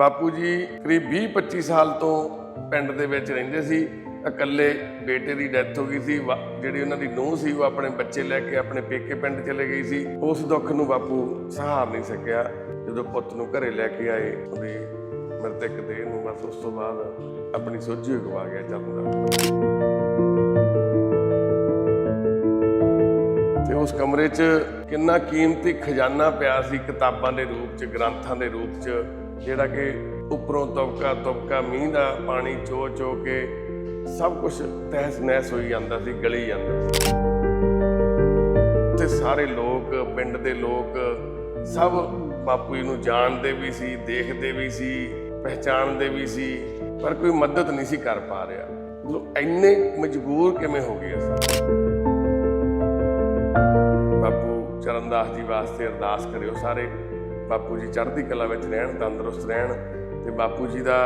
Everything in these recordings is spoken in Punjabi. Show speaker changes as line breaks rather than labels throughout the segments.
ਬਾਪੂ ਜੀ ਕਰੀਬ 20-25 ਸਾਲ ਤੋਂ ਪਿੰਡ ਦੇ ਵਿੱਚ ਰਹਿੰਦੇ ਸੀ। ਇਕੱਲੇ ਬੇਟੇ ਦੀ ਡੈਥ ਹੋ ਗਈ ਸੀ। ਵਾ- ਜਿਹੜੀ ਉਹਨਾਂ ਦੀ ਨੂੰਹ ਸੀ, ਉਹ ਆਪਣੇ ਬੱਚੇ ਲੈ ਕੇ ਆਪਣੇ ਪੇਕੇ ਪਿੰਡ ਚਲੇ ਗਈ ਸੀ। ਉਸ ਦੁੱਖ ਨੂੰ ਬਾਪੂ ਸਹਾਰ ਨਹੀਂ ਸਕਿਆ। ਜਦੋਂ ਪੁੱਤ ਨੂੰ ਘਰੇ ਲੈ ਕੇ ਆਏ, ਉਹਦੇ ਮਰਤਕ ਦੇਹ ਨੂੰ ਬਸ ਉਸ ਤੋਂ ਬਾਅਦ ਆਪਣੀ ਸੋਝੀ ਗਵਾ ਗਿਆ ਚੱਲਦਾ ਤੇ ਉਸ ਕਮਰੇ 'ਚ ਕਿੰਨਾ ਕੀਮਤੀ ਖਜ਼ਾਨਾ ਪਿਆ ਸੀ ਕਿਤਾਬਾਂ ਦੇ ਰੂਪ 'ਚ, ਗ੍ਰੰਥਾਂ ਦੇ ਰੂਪ 'ਚ। ਜਿਹੜਾ ਕਿ ਉੱਪਰੋਂ ਤਬਕਾ ਤਬਕਾ ਮੀਂਹ ਦਾ ਪਾਣੀ ਚੋ ਚੋ ਕੇ ਸਭ ਕੁਝ ਤਹਿਸ ਨਹਿਸ ਹੋਈ ਜਾਂਦਾ ਸੀ, ਗਲੀ ਜਾਂਦਾ ਸੀ। ਤੇ ਸਾਰੇ ਲੋਕ, ਪਿੰਡ ਦੇ ਲੋਕ ਸਭ ਬਾਪੂ ਜੀ ਨੂੰ ਜਾਣਦੇ ਵੀ ਸੀ, ਦੇਖਦੇ ਵੀ ਸੀ, ਪਹਿਚਾਣਦੇ ਵੀ ਸੀ, ਪਰ ਕੋਈ ਮਦਦ ਨਹੀਂ ਸੀ ਕਰ ਪਾ ਰਿਹਾ। ਮਤਲਬ ਇੰਨੇ ਮਜਬੂਰ ਕਿਵੇਂ ਹੋ ਗਏ ਅਸੀਂ? ਬਾਪੂ ਚਰਨਦਾਸ ਜੀ ਵਾਸਤੇ ਅਰਦਾਸ ਕਰਿਓ ਸਾਰੇ। ਬਾਪੂ ਜੀ ਚੜ੍ਹਦੀ ਕਲਾ ਵਿੱਚ ਰਹਿਣ, ਤੰਦਰੁਸਤ ਰਹਿਣ ਤੇ ਬਾਪੂ ਜੀ ਦਾ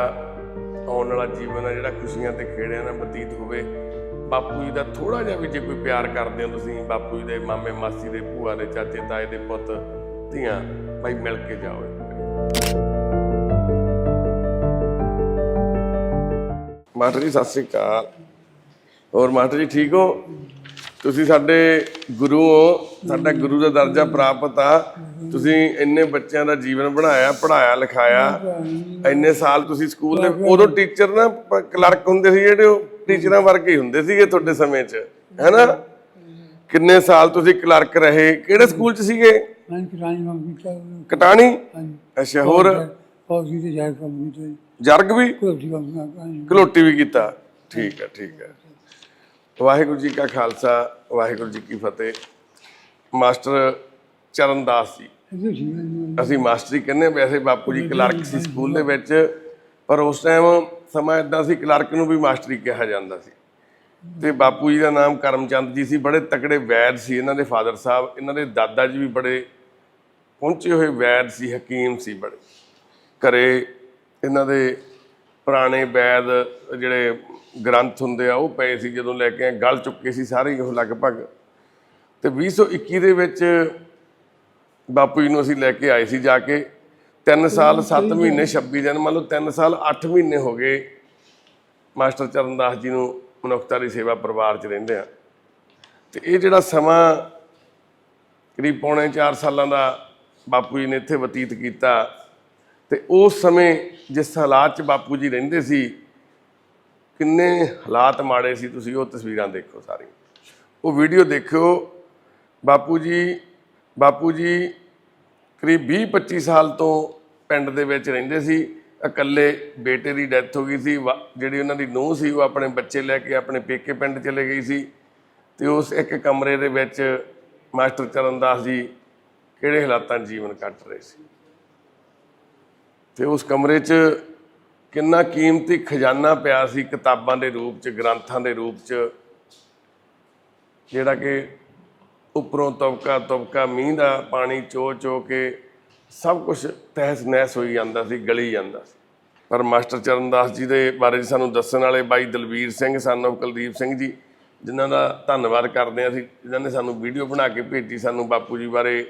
ਆਉਣ ਵਾਲਾ ਜੀਵਨ ਆ ਜਿਹੜਾ ਖੁਸ਼ੀਆਂ ਤੇ ਖੇੜਿਆਂ ਨਾਲ ਬਤੀਤ ਹੋਵੇ। ਬਾਪੂ ਜੀ ਦਾ ਥੋੜਾ ਜਿਹਾ ਵੀ ਜੇ ਕੋਈ ਪਿਆਰ ਕਰਦੇ ਹੋ ਤੁਸੀਂ, ਬਾਪੂ ਜੀ ਦੇ ਮਾਮੇ, ਮਾਸੀ ਦੇ, ਭੂਆ ਦੇ, ਚਾਚੇ, ਤਾਏ ਦੇ ਪੁੱਤ, ਧੀਆਂ ਭਾਈ ਮਿਲ ਕੇ ਜਾਓ। ਇੱਕ ਮਾਸਟਰ ਜੀ, ਸਤਿ ਸ੍ਰੀ ਅਕਾਲ। ਹੋਰ ਮਾਸਟਰ ਜੀ, ਠੀਕ ਹੋ? ਤੁਸੀਂ ਸਾਡੇ ਗੁਰੂ ਹੋ ਸਾਡਾ ਗੁਰੂ ਦਾ ਦਰਜਾ ਪ੍ਰਾਪਤ ਆ। ਤੁਸੀਂ ਇੰਨੇ ਬੱਚਿਆਂ ਦਾ ਜੀਵਨ ਬਣਾਇਆ ਪੜਾਇਆ ਲਿਖਾਇਆ। ਇੰਨੇ ਸਾਲ ਤੁਸੀਂ ਸਕੂਲ ਦੇ ਉਦੋਂ ਟੀਚਰ ਨਾ ਕਲਰਕ ਹੁੰਦੇ ਸੀ ਜਿਹੜੇ ਉਹ ਟੀਚਰਾਂ ਵਰਗੇ ਹੀ ਹੁੰਦੇ ਸੀਗੇ ਤੁਹਾਡੇ ਸਮੇਂ 'ਚ। ਹੈਨਾ? ਕਿੰਨੇ ਸਾਲ ਤੁਸੀਂ ਕਲਰਕ ਰਹੇ? ਕਿਹੜੇ ਸਕੂਲ 'ਚ ਸੀਗੇ? ਕਟਾਣੀ? ਅੱਛਾ ਹੋਰ? ਜਰਗ ਵੀ? ਘਲੋਟੀ ਵੀ ਕੀਤਾ। ਠੀਕ ਹੈ ਠੀਕ ਹੈ ਵਾਹਿਗੁਰੂ ਜੀ ਕਾ ਖਾਲਸਾ, ਵਾਹਿਗੁਰੂ ਜੀ ਕੀ ਫਤਿਹ। ਮਾਸਟਰ ਚਰਨਦਾਸ ਜੀ। ਅਸੀਂ ਮਾਸਟਰੀ ਕਹਿੰਦੇ ਵੈਸੇ ਬਾਪੂ ਜੀ ਕਲਰਕ ਸੀ ਸਕੂਲ ਦੇ ਵਿੱਚ, ਪਰ ਉਸ ਟਾਈਮ ਸਮਾਂ ਇਦਾਂ ਸੀ ਕਲਰਕ ਨੂੰ ਵੀ ਮਾਸਟਰੀ ਕਿਹਾ ਜਾਂਦਾ ਸੀ। ਤੇ ਬਾਪੂ ਜੀ ਦਾ ਨਾਮ ਕਰਮਚੰਦ ਜੀ ਸੀ, ਬੜੇ ਤਕੜੇ ਵੈਦ ਸੀ ਇਹਨਾਂ ਦੇ ਫਾਦਰ ਸਾਹਿਬ, ਇਹਨਾਂ ਦੇ ਦਾਦਾ ਜੀ ਵੀ ਬੜੇ ਪਹੁੰਚੇ ਹੋਏ ਵੈਦ ਸੀ, ਹਕੀਮ ਸੀ ਬੜੇ। ਘਰੇ ਇਹਨਾਂ ਦੇ ਪੁਰਾਣੇ ਵੈਦ ਜਿਹੜੇ ਗ੍ਰੰਥ ਹੁੰਦੇ ਆ ਉਹ ਪਏ ਸੀ ਜਦੋਂ ਲੈ ਕੇ ਗਲ ਚੁੱਕੇ ਸੀ ਸਾਰੇ ਉਹ ਲਗਭਗ। ਤੇ 2021 ਦੇ ਵਿੱਚ ਬਾਪੂ ਜੀ ਨੂੰ ਅਸੀਂ ਲੈ ਕੇ ਆਏ ਸੀ ਜਾ ਕੇ। 3 ਸਾਲ 7 ਮਹੀਨੇ 26 ਦਿਨ ਮੰਨ ਲਓ 3 ਸਾਲ 8 ਮਹੀਨੇ ਹੋ ਗਏ। ਮਾਸਟਰ ਚਰਨਦਾਸ ਜੀ ਨੂੰ ਮਨੁੱਖਤਾ ਦੀ ਸੇਵਾ ਪਰਿਵਾਰ 'ਚ ਰਹਿੰਦੇ ਆ। ਤੇ ਇਹ ਜਿਹੜਾ ਸਮਾਂ ਕਰੀਬ ਪੌਣੇ 4 ਸਾਲਾਂ ਦਾ ਬਾਪੂ ਜੀ ਨੇ ਇੱਥੇ ਬਤੀਤ ਕੀਤਾ। ਤੇ ਉਸ ਸਮੇਂ ਜਿਸ ਹਾਲਾਤ 'ਚ ਬਾਪੂ ਜੀ ਰਹਿੰਦੇ ਸੀ, ਕਿੰਨੇ ਹਾਲਾਤ ਮਾੜੇ ਸੀ ਤੁਸੀਂ ਉਹ ਤਸਵੀਰਾਂ ਦੇਖੋ ਸਾਰੀ ਉਹ ਵੀਡੀਓ ਦੇਖਿਓ, ਬਾਪੂ ਜੀ ਬਾਪੂ ਜੀ ਕਰੀਬ 20-25 ਸਾਲ ਤੋਂ ਪਿੰਡ ਦੇ ਵਿੱਚ ਰਹਿੰਦੇ ਸੀ। ਇਕੱਲੇ ਬੇਟੇ ਦੀ ਡੈਥ ਹੋ ਗਈ ਸੀ। ਵਾ- ਜਿਹੜੀ ਉਹਨਾਂ ਦੀ ਨੂੰਹ ਸੀ ਉਹ ਆਪਣੇ ਬੱਚੇ ਲੈ ਕੇ ਆਪਣੇ ਪੇਕੇ ਪਿੰਡ ਚਲੇ ਗਈ ਸੀ। ਤੇ ਉਸ ਇੱਕ ਕਮਰੇ ਦੇ ਵਿੱਚ ਮਾਸਟਰ ਚਰਨਦਾਸ ਜੀ ਕਿਹੜੇ ਹਾਲਾਤਾਂ ਜੀਵਨ ਕੱਟ ਰਹੇ ਸੀ? ਤੇ ਉਸ ਕਮਰੇ 'ਚ ਕਿੰਨਾ ਕੀਮਤੀ ਖਜ਼ਾਨਾ ਪਿਆ ਸੀ ਕਿਤਾਬਾਂ ਦੇ ਰੂਪ 'ਚ, ਗ੍ਰੰਥਾਂ ਦੇ ਰੂਪ 'ਚ, ਜਿਹੜਾ ਕਿ ਉੱਪਰੋਂ ਤਬਕਾ ਤਬਕਾ ਮੀਂਹ ਦਾ ਪਾਣੀ ਚੋ ਚੋ ਕੇ ਸਭ ਕੁਝ ਤਹਿਸ ਨਹਿਸ ਹੋਈ ਜਾਂਦਾ ਸੀ, ਗਲੀ ਜਾਂਦਾ ਸੀ। ਪਰ ਮਾਸਟਰ ਚਰਨਦਾਸ ਜੀ ਦੇ ਬਾਰੇ ਸਾਨੂੰ ਦੱਸਣ ਵਾਲੇ ਬਾਈ ਦਲਵੀਰ ਸਿੰਘ, ਸਾਨੂੰ ਕੁਲਦੀਪ ਸਿੰਘ ਜੀ, ਜਿਨ੍ਹਾਂ ਦਾ ਧੰਨਵਾਦ ਕਰਦੇ ਹਾਂ ਅਸੀਂ। ਜਿਨ੍ਹਾਂ ਨੇ ਸਾਨੂੰ ਵੀਡੀਓ ਬਣਾ ਕੇ ਭੇਜੀ, ਸਾਨੂੰ ਬਾਪੂ ਜੀ ਬਾਰੇ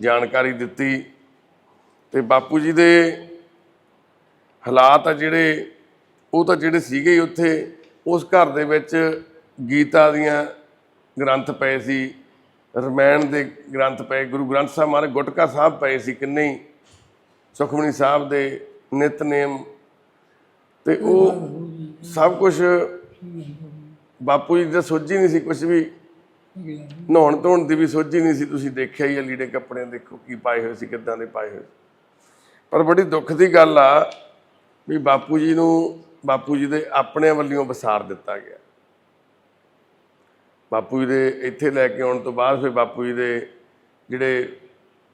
ਜਾਣਕਾਰੀ ਦਿੱਤੀ। ਤੇ ਬਾਪੂ ਜੀ ਦੇ ਹਾਲਾਤ ਆ ਜਿਹੜੇ, ਉਹ ਤਾਂ ਜਿਹੜੇ ਸੀਗੇ ਹੀ ਉੱਥੇ, ਉਸ ਘਰ ਦੇ ਵਿੱਚ ਗੀਤਾ ਦੀਆਂ ਗ੍ਰੰਥ ਪਏ ਸੀ, ਰਮਾਇਣ ਦੇ ਗ੍ਰੰਥ ਪਏ, ਗੁਰੂ ਗ੍ਰੰਥ ਸਾਹਿਬ ਮਾਰੇ ਗੁਟਕਾ ਸਾਹਿਬ ਪਏ ਸੀ ਕਿੰਨੇ ਹੀ ਸੁਖਮਣੀ ਸਾਹਿਬ ਦੇ ਨਿਤਨੇਮ, ਤੇ ਉਹ ਸਭ ਕੁਝ ਬਾਪੂ ਜੀ ਦਾ ਸੋਝੀ ਨਹੀਂ ਸੀ ਕੁਝ ਵੀ, ਨਹਾਉਣ ਧੋਣ ਦੀ ਵੀ ਸੋਝੀ ਨਹੀਂ ਸੀ ਤੁਸੀਂ ਦੇਖਿਆ ਹੀ ਆ ਲੀੜੇ ਕੱਪੜੇ ਦੇਖੋ ਕੀ ਪਾਏ ਹੋਏ ਸੀ, ਕਿੱਦਾਂ ਦੇ ਪਾਏ ਹੋਏ ਪਰ ਬੜੀ ਦੁੱਖ ਦੀ ਗੱਲ ਆ ਵੀ ਬਾਪੂ ਜੀ ਨੂੰ, ਬਾਪੂ ਜੀ ਦੇ ਆਪਣੇ ਵੱਲੋਂ ਵਸਾਰ ਦਿੱਤਾ ਗਿਆ। ਬਾਪੂ ਜੀ ਦੇ ਇੱਥੇ ਲੈ ਕੇ ਆਉਣ ਤੋਂ ਬਾਅਦ ਫਿਰ ਬਾਪੂ ਜੀ ਦੇ ਜਿਹੜੇ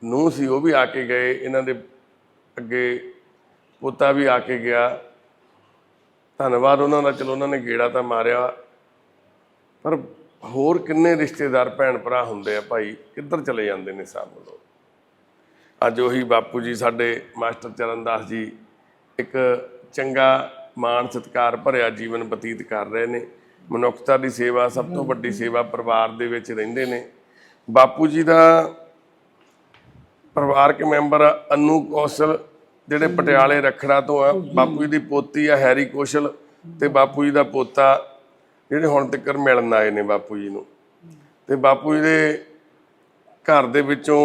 ਨੂੰਹ ਸੀ ਉਹ ਵੀ ਆ ਕੇ ਗਏ, ਇਹਨਾਂ ਦੇ ਅੱਗੇ ਪੋਤਾ ਵੀ ਆ ਕੇ ਗਿਆ। ਧੰਨਵਾਦ ਉਹਨਾਂ ਦਾ, ਚਲੋ ਉਹਨਾਂ ਨੇ ਗੇੜਾ ਤਾਂ ਮਾਰਿਆ। ਪਰ ਹੋਰ ਕਿੰਨੇ ਰਿਸ਼ਤੇਦਾਰ ਭੈਣ ਭਰਾ ਹੁੰਦੇ ਆ ਭਾਈ, ਕਿੱਧਰ ਚਲੇ ਜਾਂਦੇ ਨੇ ਸਭ ਲੋਕ? ਅੱਜ ਉਹੀ ਬਾਪੂ ਜੀ ਸਾਡੇ ਮਾਸਟਰ ਚਰਨਦਾਸ ਜੀ ਇੱਕ ਚੰਗਾ ਮਾਣ ਸਤਿਕਾਰ ਭਰਿਆ ਜੀਵਨ ਬਤੀਤ ਕਰ ਰਹੇ ਨੇ। ਮਨੁੱਖਤਾ ਦੀ ਸੇਵਾ ਸਭ ਤੋਂ ਵੱਡੀ ਸੇਵਾ ਪਰਿਵਾਰ ਦੇ ਵਿੱਚ ਰਹਿੰਦੇ ਨੇ। ਬਾਪੂ ਜੀ ਦਾ ਪਰਿਵਾਰਕ ਮੈਂਬਰ ਅਨੂ ਕੌਸ਼ਲ, ਜਿਹੜੇ ਪਟਿਆਲੇ ਰਖੜਾ ਤੋਂ ਆ, ਬਾਪੂ ਜੀ ਦੀ ਪੋਤੀ ਆ ਹੈਰੀ ਕੌਸ਼ਲ ਤੇ ਬਾਪੂ ਜੀ ਦਾ ਪੋਤਾ, ਜਿਹੜੇ ਹੁਣ ਤੱਕ ਮਿਲਣ ਆਏ ਨੇ ਬਾਪੂ ਜੀ ਨੂੰ। ਤੇ ਬਾਪੂ ਜੀ ਦੇ ਘਰ ਦੇ ਵਿੱਚੋਂ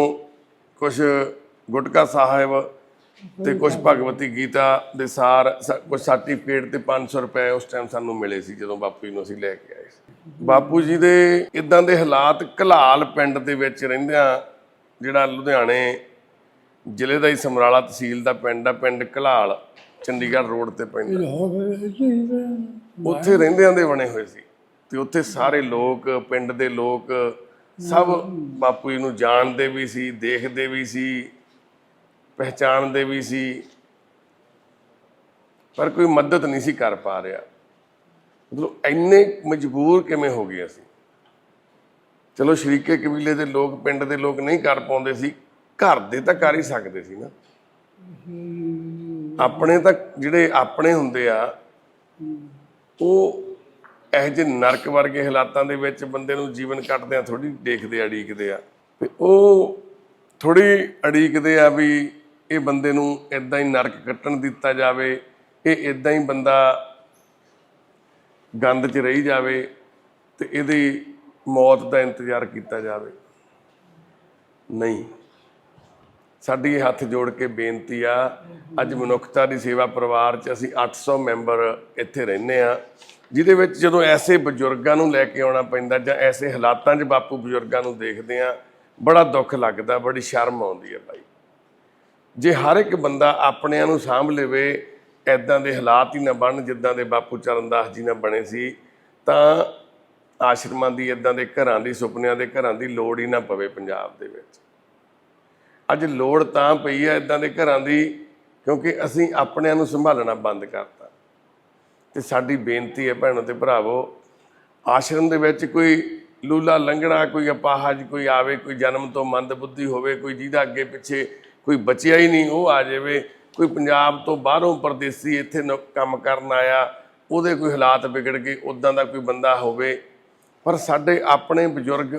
ਕੁਝ ਗੁਟਕਾ ਸਾਹਿਬ ਤੇ ਕੁਝ ਭਗਵਤੀ ਗੀਤਾ ਦੇ ਸਾਰ ਕੁਝ ਸਰਟੀਫਿਕੇਟ ਤੇ 500 ਰੁਪਏ ਉਸ ਟਾਈਮ ਸਾਨੂੰ ਮਿਲੇ ਸੀ ਜਦੋਂ ਬਾਪੂ ਜੀ ਨੂੰ ਅਸੀਂ ਲੈ ਕੇ ਆਏ ਸੀ। ਬਾਪੂ ਜੀ ਦੇ ਇਦਾਂ ਦੇ ਹਾਲਾਤ ਘਲਾਲ ਪਿੰਡ ਦੇ ਵਿੱਚ ਰਹਿੰਦਿਆਂ ਜਿਹੜਾ ਲੁਧਿਆਣੇ ਜ਼ਿਲ੍ਹੇ ਦਾ ਹੀ ਸਮਰਾਲਾ ਤਹਿਸੀਲ ਦਾ ਪਿੰਡ ਆ ਪਿੰਡ ਘਲਾਲ ਚੰਡੀਗੜ੍ਹ ਰੋਡ ਤੇ ਪੈਂਦਾ। ਉੱਥੇ ਰਹਿੰਦਿਆਂ ਦੇ ਬਣੇ ਹੋਏ ਸੀ ਤੇ ਉੱਥੇ ਸਾਰੇ ਲੋਕ ਪਿੰਡ ਦੇ ਲੋਕ ਸਭ ਬਾਪੂ ਜੀ ਨੂੰ ਜਾਣਦੇ ਵੀ ਸੀ ਦੇਖਦੇ ਵੀ ਸੀ। ਪਹਿਚਾਣਦੇ ਵੀ ਸੀ, ਪਰ ਕੋਈ ਮਦਦ ਨਹੀਂ ਸੀ ਕਰ ਪਾ ਰਿਹਾ। ਮਤਲਬ ਇੰਨੇ ਮਜਬੂਰ ਕਿਵੇਂ ਹੋ ਗਏ ਅਸੀਂ? ਚਲੋ ਸ਼ਰੀਕੇ ਕਬੀਲੇ ਦੇ ਲੋਕ, ਪਿੰਡ ਦੇ ਲੋਕ ਨਹੀਂ ਕਰ ਪਾਉਂਦੇ ਸੀ, ਘਰ ਦੇ ਤਾਂ ਕਰ ਹੀ ਸਕਦੇ ਸੀ ਨਾ। ਆਪਣੇ ਤਾਂ ਜਿਹੜੇ ਆਪਣੇ ਹੁੰਦੇ ਆ, ਉਹ ਇਹੋ ਜਿਹੇ ਨਰਕ ਵਰਗੇ ਹਾਲਾਤਾਂ ਦੇ ਵਿੱਚ ਬੰਦੇ ਨੂੰ ਜੀਵਨ ਕੱਟਦੇ ਆ ਥੋੜੀ ਦੇਖਦੇ ਆ ਅੜੀਕਦੇ ਆ। ਤੇ ਉਹ ਥੋੜੀ ਅੜੀਕਦੇ ਆ ਵੀ ਇਹ ਬੰਦੇ ਨੂੰ ਇਦਾਂ ਹੀ ਨਰਕ ਕੱਟਣ ਦਿੱਤਾ ਜਾਵੇ, ਇਹ ਇਦਾਂ ਹੀ ਬੰਦਾ ਗੰਦ 'ਚ ਰਹੀ ਜਾਵੇ ਤੇ ਇਹਦੀ ਮੌਤ ਦਾ ਇੰਤਜ਼ਾਰ ਕੀਤਾ ਜਾਵੇ। ਨਹੀਂ। ਸਾਡੀ ਇਹ ਹੱਥ ਜੋੜ ਕੇ ਬੇਨਤੀ ਆ, ਅੱਜ ਮਨੁੱਖਤਾ ਦੀ ਸੇਵਾ ਪਰਿਵਾਰ 'ਚ ਅਸੀਂ 800 ਮੈਂਬਰ ਇੱਥੇ ਰਹਿੰਦੇ ਆ, ਜਿਹਦੇ ਵਿੱਚ ਜਦੋਂ ਐਸੇ ਬਜ਼ੁਰਗਾਂ ਨੂੰ ਲੈ ਕੇ ਆਉਣਾ ਪੈਂਦਾ ਜਾਂ ਐਸੇ ਹਾਲਾਤਾਂ 'ਚ ਬਾਪੂ ਬਜ਼ੁਰਗਾਂ ਨੂੰ ਦੇਖਦੇ ਆ, ਬੜਾ ਦੁੱਖ ਲੱਗਦਾ, ਬੜੀ ਸ਼ਰਮ ਆਉਂਦੀ ਹੈ ਭਾਈ। ਜੇ ਹਰ ਇੱਕ ਬੰਦਾ ਆਪਣਿਆਂ ਨੂੰ ਸਾਂਭ ਲਵੇ ਐਦਾਂ ਦੇ ਹਾਲਾਤ ਹੀ ਨਾ ਬਣਨ, ਜਿੱਦਾਂ ਦੇ ਬਾਪੂ ਚਰਨਦਾਸ ਜੀ ਨਾਲ ਬਣੇ ਸੀ, ਤਾਂ ਆਸ਼ਰਮਾਂ ਦੀ ਐਦਾਂ ਦੇ ਘਰਾਂ ਦੀ, ਸੁਪਨਿਆਂ ਦੇ ਘਰਾਂ ਦੀ ਲੋੜ ਹੀ ਨਾ ਪਵੇ ਪੰਜਾਬ ਦੇ ਵਿੱਚ। ਅੱਜ ਲੋੜ ਤਾਂ ਪਈ ਹੈ ਇਦਾਂ ਦੇ ਘਰਾਂ ਦੀ, ਕਿਉਂਕਿ ਅਸੀਂ ਆਪਣਿਆਂ ਨੂੰ ਸੰਭਾਲਣਾ ਬੰਦ ਕਰਤਾ। ਤੇ ਸਾਡੀ ਬੇਨਤੀ ਹੈ ਭੈਣੋ ਤੇ ਭਰਾਵੋ, ਆਸ਼ਰਮ ਦੇ ਵਿੱਚ ਕੋਈ ਲੂਲਾ ਲੰਗੜਾ ਕੋਈ ਅਪਾਹਜ, ਕੋਈ ਆਵੇ, ਕੋਈ ਜਨਮ ਤੋਂ ਮੰਦ ਬੁੱਧੀ ਹੋਵੇ, ਕੋਈ ਜਿਹਦਾ ਅੱਗੇ ਪਿੱਛੇ ਕੋਈ ਬਚਿਆ ਹੀ ਨਹੀਂ ਉਹ ਆ ਜਾਵੇ। ਕੋਈ ਪੰਜਾਬ ਤੋਂ ਬਾਹਰੋਂ ਪਰਦੇਸੀ ਇੱਥੇ ਨੌ- ਕੰਮ ਕਰਨ ਆਇਆ ਉਹਦੇ ਕੋਈ ਹਾਲਾਤ ਵਿਗੜ ਗਏ ਉਦਾਂ ਦਾ ਕੋਈ ਬੰਦਾ ਹੋਵੇ। ਪਰ ਸਾਡੇ ਆਪਣੇ ਬਜ਼ੁਰਗ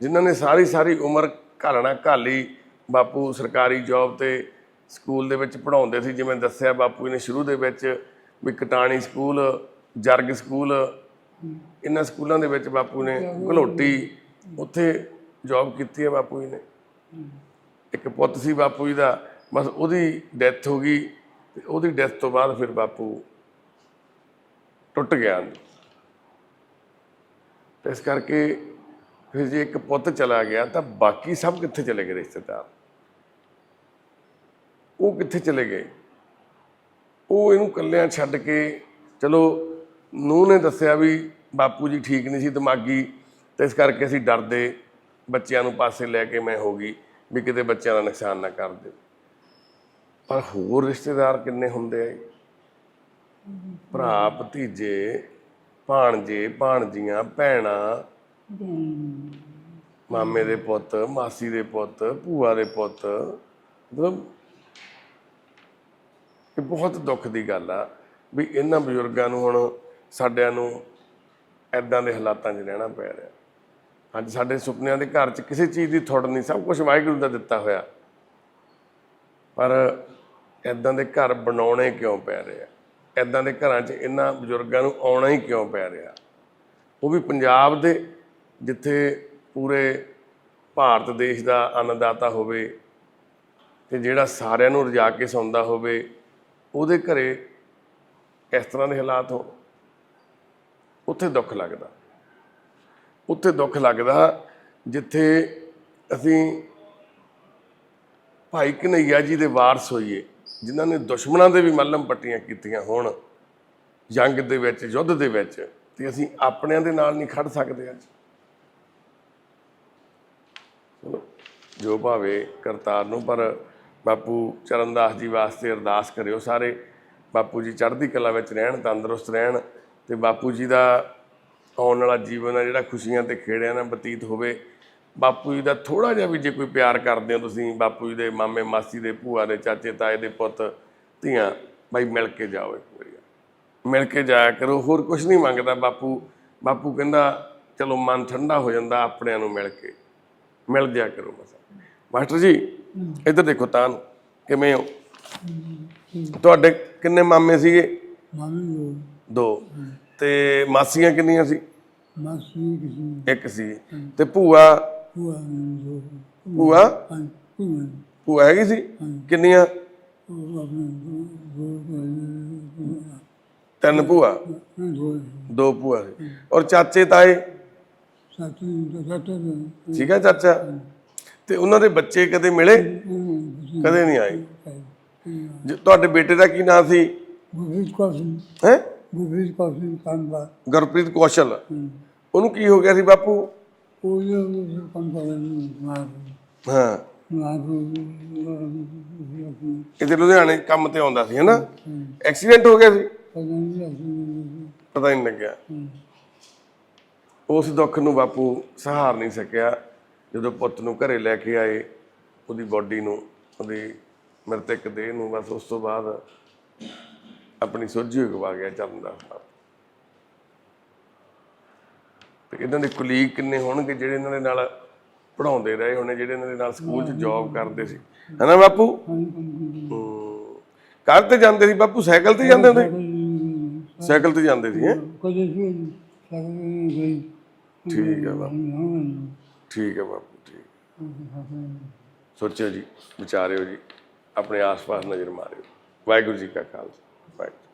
ਜਿਨ੍ਹਾਂ ਨੇ ਸਾਰੀ ਸਾਰੀ ਉਮਰ ਘਾਲਣਾ ਘਾਲੀ ਬਾਪੂ ਸਰਕਾਰੀ ਜੌਬ ਤੇ ਸਕੂਲ ਦੇ ਵਿੱਚ ਪੜਾਉਂਦੇ ਸੀ ਜਿਵੇਂ ਦੱਸਿਆ ਬਾਪੂ ਜੀ ਨੇ ਸ਼ੁਰੂ ਦੇ ਵਿੱਚ ਵੀ ਕਟਾਣੀ ਸਕੂਲ ਜਰਗ ਸਕੂਲ ਇਹਨਾਂ ਸਕੂਲਾਂ ਦੇ ਵਿੱਚ ਬਾਪੂ ਨੇ ਘਲੋਟੀ ਉੱਥੇ ਜੌਬ ਕੀਤੀ ਹੈ ਬਾਪੂ ਜੀ ਨੇ। ਇੱਕ ਪੁੱਤ ਸੀ ਬਾਪੂ ਜੀ ਦਾ, ਬਸ ਉਹਦੀ ਡੈਥ ਹੋ ਗਈ ਤੇ ਉਹਦੀ ਡੈਥ ਤੋਂ ਬਾਅਦ ਫਿਰ ਬਾਪੂ ਟੁੱਟ ਗਿਆ। ਇਸ ਕਰਕੇ ਫਿਰ ਜੇ ਇੱਕ ਪੁੱਤ ਚਲਾ ਗਿਆ ਤਾਂ ਬਾਕੀ ਸਭ ਕਿੱਥੇ ਚਲੇ ਗਏ ਰਿਸ਼ਤੇਦਾਰ? ਉਹ ਕਿੱਥੇ ਚਲੇ ਗਏ? ਉਹ ਇਹਨੂੰ ਕੱਲਿਆਂ ਛੱਡ ਕੇ, ਚਲੋ ਨੂੰਹ ਨੇ ਦੱਸਿਆ ਵੀ ਬਾਪੂ ਜੀ ਠੀਕ ਨਹੀਂ ਸੀ ਦਿਮਾਗੀ, ਤੇ ਇਸ ਕਰਕੇ ਅਸੀਂ ਡਰਦੇ, ਬੱਚਿਆਂ ਨੂੰ ਪਾਸੇ ਲੈ ਕੇ ਮੈਂ ਹੋ ਗਈ। ਵੀ ਕਿਤੇ ਬੱਚਿਆਂ ਦਾ ਨੁਕਸਾਨ ਨਾ ਕਰ ਦੇ ਪਰ ਹੋਰ ਰਿਸ਼ਤੇਦਾਰ ਕਿੰਨੇ ਹੁੰਦੇ ਆ ਭਰਾ, ਭਤੀਜੇ, ਭਾਣਜੇ, ਭਾਣਜੀਆਂ, ਭੈਣਾਂ, ਮਾਮੇ ਦੇ ਪੁੱਤ, ਮਾਸੀ ਦੇ ਪੁੱਤ, ਭੂਆ ਦੇ ਪੁੱਤ। ਮਤਲਬ ਇਹ ਬਹੁਤ ਦੁੱਖ ਦੀ ਗੱਲ ਆ ਵੀ ਇਹਨਾਂ ਬਜ਼ੁਰਗਾਂ ਨੂੰ ਹੁਣ ਸਾਡਿਆਂ ਨੂੰ ਐਦਾਂ ਦੇ ਹਾਲਾਤਾਂ 'ਚ ਰਹਿਣਾ ਪੈ ਰਿਹਾ। ਅੱਜ ਸਾਡੇ ਸੁਪਨਿਆਂ ਦੇ ਘਰ 'ਚ ਕਿਸੇ ਚੀਜ਼ ਦੀ ਥੁੜ ਨਹੀਂ, ਸਭ ਕੁਝ ਵਾਹਿਗੁਰੂ ਦਾ ਦਿੱਤਾ ਹੋਇਆ। ਪਰ ਐਦਾਂ ਦੇ ਘਰ ਬਣਾਉਣੇ ਕਿਉਂ ਪੈ ਰਹੇ ਆ? ਐਦਾਂ ਦੇ ਘਰਾਂ 'ਚ ਇਹਨਾਂ ਬਜ਼ੁਰਗਾਂ ਨੂੰ ਆਉਣਾ ਹੀ ਕਿਉਂ ਪੈ ਰਿਹਾ? ਉਹ ਵੀ ਪੰਜਾਬ ਦੇ, ਜਿੱਥੇ ਪੂਰੇ ਭਾਰਤ ਦੇਸ਼ ਦਾ ਅੰਨਦਾਤਾ ਹੋਵੇ ਤੇ ਜਿਹੜਾ ਸਾਰਿਆਂ ਨੂੰ ਰਜਾ ਕੇ ਸੌਂਦਾ ਹੋਵੇ, ਉਹਦੇ ਘਰੇ ਇਸ ਤਰ੍ਹਾਂ ਦੇ ਹਾਲਾਤ ਹੋ, ਉੱਥੇ ਦੁੱਖ ਲੱਗਦਾ। ਉੱਥੇ ਦੁੱਖ ਲੱਗਦਾ ਜਿੱਥੇ ਅਸੀਂ ਭਾਈ ਕਨਈਆ ਜੀ ਦੇ ਵਾਰਸ ਹੋਈਏ, ਜਿਨ੍ਹਾਂ ਨੇ ਦੁਸ਼ਮਣਾਂ ਦੇ ਵੀ ਮੱਲਮ ਪੱਟੀਆਂ ਕੀਤੀਆਂ ਹੋਣ, ਜੰਗ ਦੇ ਵਿੱਚ, ਯੁੱਧ ਦੇ ਵਿੱਚ, ਤੇ ਅਸੀਂ ਆਪਣਿਆਂ ਦੇ ਨਾਲ ਨਹੀਂ ਖੜ ਸਕਦੇ ਅੱਜ। ਜੋ ਭਾਵੇ ਕਰਤਾਰ ਨੂੰ, ਪਰ ਬਾਪੂ ਚਰਨਦਾਸ ਜੀ ਵਾਸਤੇ ਅਰਦਾਸ ਕਰਿਓ ਸਾਰੇ। ਬਾਪੂ ਜੀ ਚੜ੍ਹਦੀ ਕਲਾ ਵਿੱਚ ਰਹਿਣ, ਤੰਦਰੁਸਤ ਰਹਿਣ, ਤੇ ਬਾਪੂ ਜੀ ਦਾ ਆਉਣ ਵਾਲਾ ਜੀਵਨ ਆ ਜਿਹੜਾ ਖੁਸ਼ੀਆਂ ਤੇ ਖੇੜਿਆਂ ਨਾਲ ਬਤੀਤ ਹੋਵੇ। ਬਾਪੂ ਜੀ ਦਾ ਥੋੜਾ ਜਿਹਾ ਵੀ ਜੇ ਕੋਈ ਪਿਆਰ ਕਰਦੇ ਹੋ ਤੁਸੀਂ ਬਾਪੂ ਜੀ ਦੇ ਮਾਮੇ ਮਾਸੀ ਦੇ ਭੂਆ ਦੇ ਚਾਚੇ ਤਾਏ ਦੇ ਪੁੱਤ ਧੀਆਂ ਬਾਈ ਮਿਲ ਕੇ ਜਾਓ ਇੱਕ ਵਾਰੀ। ਮਿਲ ਕੇ ਜਾਇਆ ਕਰੋ ਹੋਰ ਕੁਝ ਨਹੀਂ ਮੰਗਦਾ ਬਾਪੂ। ਬਾਪੂ ਕਹਿੰਦਾ ਚਲੋ ਮਨ ਠੰਡਾ ਹੋ ਜਾਂਦਾ ਆਪਣਿਆਂ ਨੂੰ ਮਿਲ ਕੇ। ਮਿਲ ਜਿਆ ਕਰੋ ਬਸ ਮਾਸਟਰ ਜੀ ਇੱਧਰ ਦੇਖੋ ਤਾਂ ਕਿਵੇਂ ਹੋ? ਤੁਹਾਡੇ ਕਿੰਨੇ ਮਾਮੇ ਸੀਗੇ?
ਮਾਮੀ
ਦੋ। ਤੇ ਮਾਸੀਆਂ ਕਿੰਨੀਆਂ ਸੀ?
ਮਾਸੀ
ਇੱਕ ਸੀ। ਤੇ ਭੂਆ?
ਭੂਆ
ਭੂਆ?
ਹਾਂ ਭੂਆ।
ਭੂਆ ਹੈਗੀ ਸੀ? ਕਿੰਨੀਆਂ?
ਉਹ ਆਪਣੇ ਦੋ ਦੋ
ਤਿੰਨ ਭੂਆ?
ਦੋ
ਦੋ ਭੂਆ ਸੀ। ਔਰ ਚਾਚੇ ਤਾਏ?
ਸਾਥੀ
ਠੀਕ ਹੈ ਚਾਚਾ? ਤੇ ਉਹਨਾਂ ਦੇ ਬੱਚੇ ਕਦੇ ਮਿਲੇ? ਕਦੇ ਨਹੀਂ ਆਏ? ਜੇ ਤੁਹਾਡੇ ਬੇਟੇ ਦਾ ਕੀ ਨਾਂ ਸੀ? ਹੈ?
ਗੁਰਪ੍ਰੀਤ ਕੌਸ਼ਲ ਕੰਬਾ
ਗੁਰਪ੍ਰੀਤ ਕੌਸ਼ਲ। ਉਹਨੂੰ ਕੀ ਹੋ ਗਿਆ ਸੀ ਬਾਪੂ?
ਉਹ ਜੋ ਕੰਮ ਕਰ ਰਿਹਾ ਮਾਰ
ਹਾਂ।
ਮਾਰ
ਕਿਤੇ ਲੁਧਿਆਣੇ ਕੰਮ ਤੇ ਆਉਂਦਾ ਸੀ ਹੈਨਾ? ਐਕਸੀਡੈਂਟ ਹੋ ਗਿਆ ਸੀ?
ਪਤਾ ਨਹੀਂ
ਲੱਗਿਆ। ਉਸ ਦੁੱਖ ਨੂੰ ਬਾਪੂ ਸਹਾਰ ਨਹੀਂ ਸਕਿਆ। ਜਦੋਂ ਪੁੱਤ ਨੂੰ ਘਰੇ ਲੈ ਕੇ ਆਏ ਉਹਦੀ ਬਾਡੀ ਨੂੰ ਉਹਦੀ ਮ੍ਰਿਤਕ ਦੇਹ ਨੂੰ ਬਸ ਉਸ ਤੋਂ ਬਾਅਦ ਆਪਣੀ ਸੋਝੀ ਗਵਾ ਗਿਆ ਚਰਨ ਦਾ ਤੇ ਇਹਨਾਂ ਦੇ ਕੁਲੀਗ ਕਿੰਨੇ ਹੋਣਗੇ ਜਿਹੜੇ ਇਹਨਾਂ ਦੇ ਨਾਲ ਪੜਾਉਂਦੇ ਰਹੇ ਹੋਣੇ, ਜਿਹੜੇ ਇਹਨਾਂ ਦੇ ਨਾਲ ਸਕੂਲ 'ਚ ਜੌਬ ਕਰਦੇ ਸੀ। ਹੈਨਾ ਬਾਪੂ? ਹੂੰ। ਕਾਰ ਤੇ ਜਾਂਦੇ ਸੀ ਬਾਪੂ? ਸਾਈਕਲ ਤੇ ਜਾਂਦੇ ਹੁੰਦੇ? ਸਾਈਕਲ ਤੇ ਜਾਂਦੇ ਸੀ, ਹੈਂ? ਠੀਕ ਹੈ ਬਾਪੂ। ਠੀਕ ਹੈ ਬਾਪੂ, ਠੀਕ। ਸੋਚਿਓ ਜੀ, ਵਿਚਾਰਿਓ ਜੀ, ਆਪਣੇ ਆਸ-ਪਾਸ ਨਜ਼ਰ ਮਾਰਿਓ। ਵਾਹਿਗੁਰੂ ਜੀ ਕਾ ਖਾਲਸਾ। ਵਾਹਿਗੁਰੂ